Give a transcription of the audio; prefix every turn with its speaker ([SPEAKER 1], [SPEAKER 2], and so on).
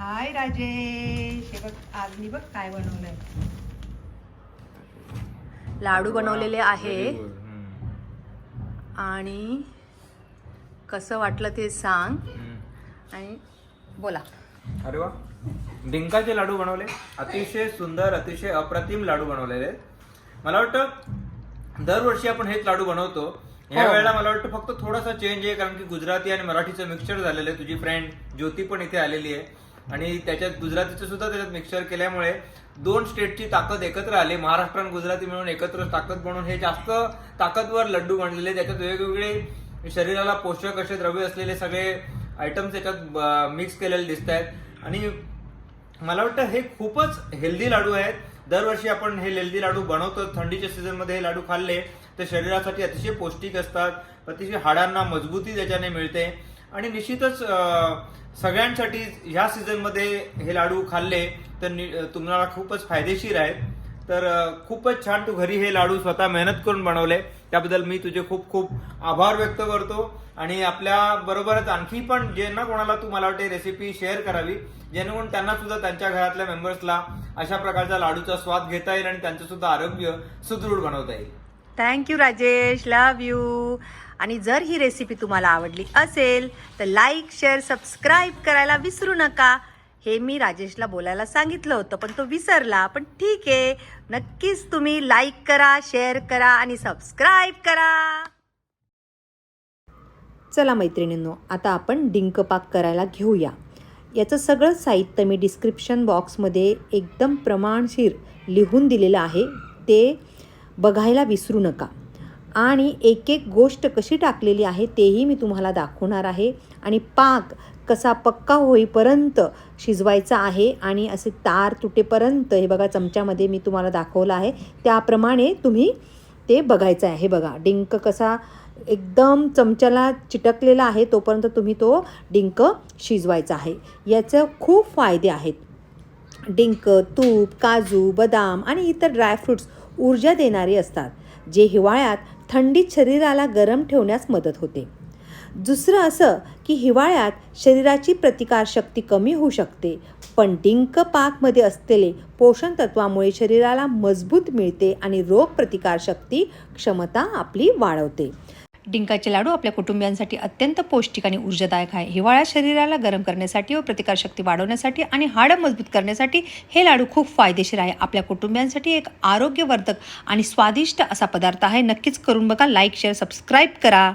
[SPEAKER 1] हाय राजेश. हे बघ आज मी बघ काय बनवलंय. लाडू बनवलेले आहे. आणि कसं वाटलं ते सांग. आणि बोला.
[SPEAKER 2] अरे वा. डिंकाचे लाडू बनवले. अतिशय सुंदर अतिशय अप्रतिम लाडू बनवलेले. आहेत. मला वाटतं दरवर्षी आपण हेच लाडू बनवतो. ह्या
[SPEAKER 1] हो.
[SPEAKER 2] वेळेला मला वाटतं फक्त थोडासा चेंज आहे कारण की गुजराती आणि मराठीचं मिक्सचर झालेलं आहे. तुझी फ्रेंड ज्योती पण इथे आलेली आहे. आणि त्याच्यात गुजरातीचं सुद्धा त्याच्यात मिक्सर केल्यामुळे दोन स्टेटची ताकद एकत्र आली. महाराष्ट्र आणि गुजराती मिळून एकत्र ताकद बनवून हे जास्त ताकदवर लड्डू बनलेले. त्याच्यात वेगवेगळे शरीराला पोषक असे द्रव्य असलेले सगळे आयटम्स त्याच्यात मिक्स केलेले दिसत आहेत आणि मला वाटतं हे खूपच हेल्दी लाडू आहेत. दरवर्षी आपण हे हेल्दी लाडू बनवतो. थंडीच्या सीझनमध्ये हे लाडू खाल्ले तर शरीरासाठी अतिशय पौष्टिक असतात. अतिशय हाडांना मजबूती त्याच्याने मिळते. आणि निश्चितच सगळ्यांसाठी ह्या सीझनमध्ये हे लाडू खाल्ले तर तुम्हाला खूपच फायदेशीर आहेत. तर खूपच छान तू घरी हे लाडू स्वतः मेहनत करून बनवले. त्याबद्दल मी तुझे खूप खूप आभार व्यक्त करतो. आणि आपल्या बरोबरच आणखी पण जे ना कोणाला तू मला वाटते रेसिपी शेअर करावी जेणेकरून त्यांना सुद्धा त्यांच्या घरातल्या मेंबर्सला अशा प्रकारचा लाडूचा स्वाद घेता येईल आणि त्यांचं सुद्धा आरोग्य सुदृढ बनवता येईल.
[SPEAKER 1] थँक्यू राजेश लव यू आणि जर ही रेसिपी तुम्हाला आवडली असेल तर लाईक शेअर सबस्क्राईब करायला विसरू नका. हे मी राजेशला बोलायला सांगितलं होतं पण तो विसरला. पण ठीक आहे. नक्कीच तुम्ही लाईक करा शेअर करा आणि सबस्क्राईब करा. चला मैत्रिणींनो आता आपण डिंक पाक करायला घेऊया. याचं सगळं साहित्य मी डिस्क्रिप्शन बॉक्समध्ये एकदम प्रमाणशीर लिहून दिलेलं आहे. ते बघायला विसरू नका. आणि एक एक गोष्ट कशी टाकलेली आहे तेही मी तुम्हाला दाखवणार आहे. आणि पाक कसा पक्का होईपर्यंत शिजवायचा आहे आणि असे तार तुटेपर्यंत हे बघा चमच्यामध्ये मी तुम्हाला दाखवलं आहे. त्याप्रमाणे तुम्ही ते बघायचं आहे. हे बघा डिंक कसा एकदम चमच्याला चिटकलेला आहे तोपर्यंत तुम्ही तो डिंक शिजवायचा आहे. याचं खूप फायदे आहेत. डिंक तूप काजू बदाम आणि इतर ड्रायफ्रूट्स ऊर्जा देणारे असतात. जे हिवाळ्यात थंडीत शरीराला गरम ठेवण्यास मदत होते. दुसरं असं की हिवाळ्यात शरीराची प्रतिकारशक्ती कमी होऊ शकते पण डिंक पाकमध्ये असलेले पोषण तत्वामुळे शरीराला मजबूत मिळते आणि रोगप्रतिकारशक्ती क्षमता आपली वाढवते. डिंकाचे लाडू आपल्या कुटुंबियांसाठी अत्यंत पौष्टिक आणि ऊर्जादायक आहे. हिवाळ्यात शरीराला गरम करण्यासाठी व प्रतिकारशक्ती वाढवण्यासाठी आणि हाडं मजबूत करण्यासाठी हे लाडू खूप फायदेशीर आहे. आपल्या कुटुंबियांसाठी एक आरोग्यवर्धक आणि स्वादिष्ट असा पदार्थ आहे. नक्कीच करून बघा लाईक शेअर सबस्क्राईब करा.